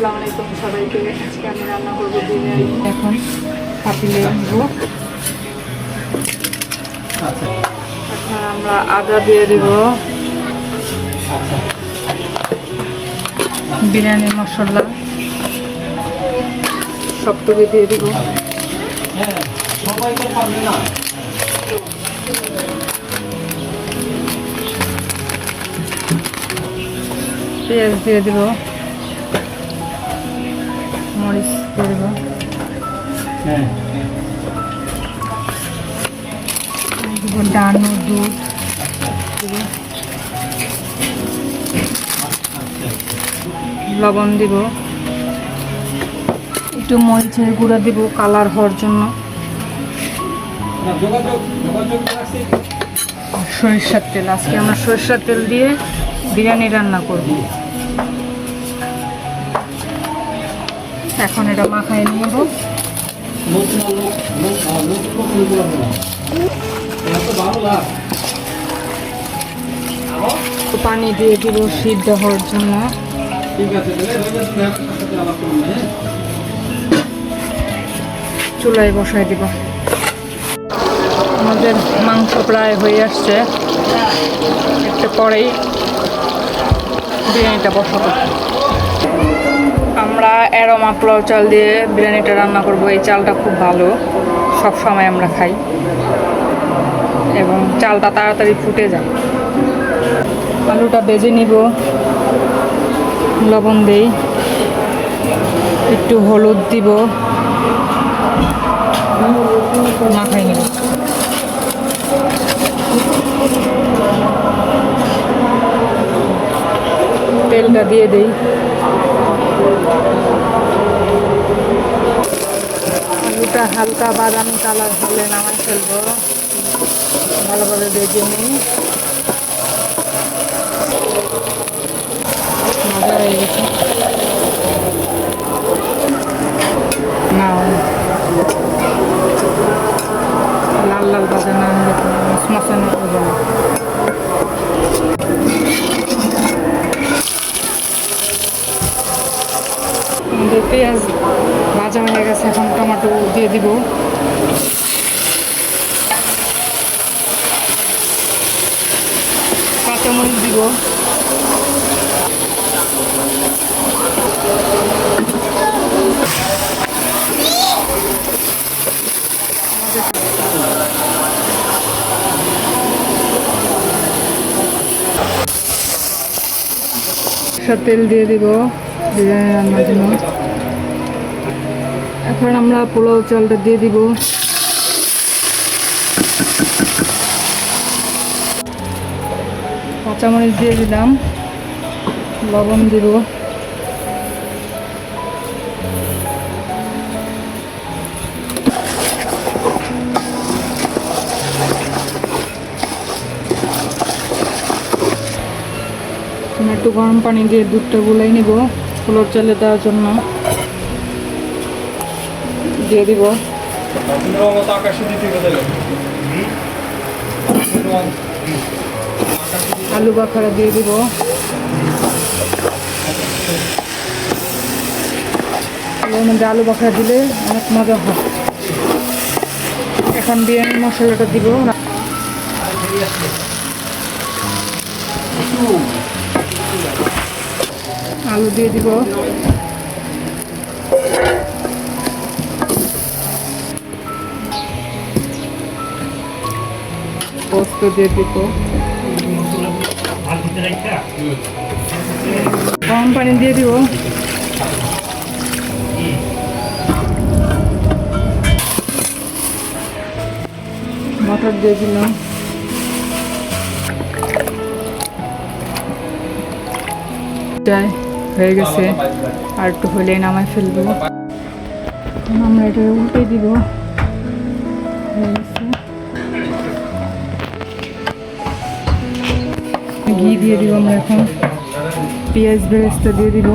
আসসালামু আলাইকুম সবাইকে। আজকে আমি রান্না করব বিরিয়ানি। এখন পাতিলে নেব এখন আমরা আদা দিয়ে দিব। বিরিয়ানি মশলা। সবটুকু দিয়ে দিব। পেঁয়াজ দিয়ে দিব। মরিচ দিয়ে দিব। হ্যাঁ। দুধ। লবণ দিব। একটু মরিচের গুঁড়া দিব কালার হওয়ার জন্য। সরিষার তেল। আজকে আমরা সরিষার তেল দিয়ে বিরিয়ানি রান্না করব। এখন এটা মাখায় নেব। পানি দিয়ে দিব সিদ্ধ হওয়ার জন্য। চুলায় বসাই দিব। আমাদের মাংস প্রায় হয়ে আসছে। একটু পরেই বিরিয়ানিটা বসাবো। আমরা অ্যারোমা পোলাও চাল দিয়ে বিরিয়ানিটা রান্না করব। এই চালটা খুব ভালো। সব সময় আমরা খাই। এবং চালটা তাড়াতাড়ি ফুটে যায়। আলুটা বেজে নিব। লবণ দেই। একটু হলুদ দিব। মাখাই নিব তেলটা দিয়ে দেই। আলুটা হালকা বাদামি কালার হলে নামাই ফেলব। ভালোভাবে ভেজে নিই। মজা হয়ে গেছে। লাল লাল ভাজা না মশমশানো করব না। পেঁয়াজ ভাজা হয়ে টমেটো দিয়ে দিব। কাঁচামরিচ দিব। তেল দিয়ে দিব বিরিয়ানি রান্নার জন্য। এখন আমরা পোলাও চালটা দিয়ে দিব। কাঁচামরিচ দিয়ে দিলাম। লবণ দিব। একটু গরম পানি দিয়ে দুধটা গুলাই নিব, পোলাও চালে দেওয়ার জন্য। দিয়ে দিব। আলু বাখারা দিয়ে দিব। মধ্যে আলু বাখারা দিলে অনেক মজা হয়। এখন বিরিয়ানি মশলাটা দিব। আলু দিয়ে দিব। পোস্ত দিয়ে দিব। গরম পানি দিয়ে দিব। মটর দিয়ে দিলাম। হয়ে গেছে। আর একটু হলে নামাই ফেলব। আমরা এটা উল্টে দিব। দিয়ে দিব আমরা এখন। পেঁয়াজ বেরেস্তা দিয়ে দিব।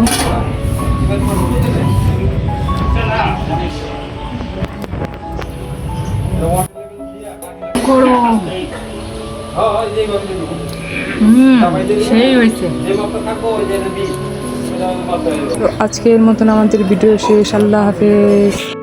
সেই আজকের মতন আমাদের ভিডিও শেষ। আল্লাহ হাফেজ।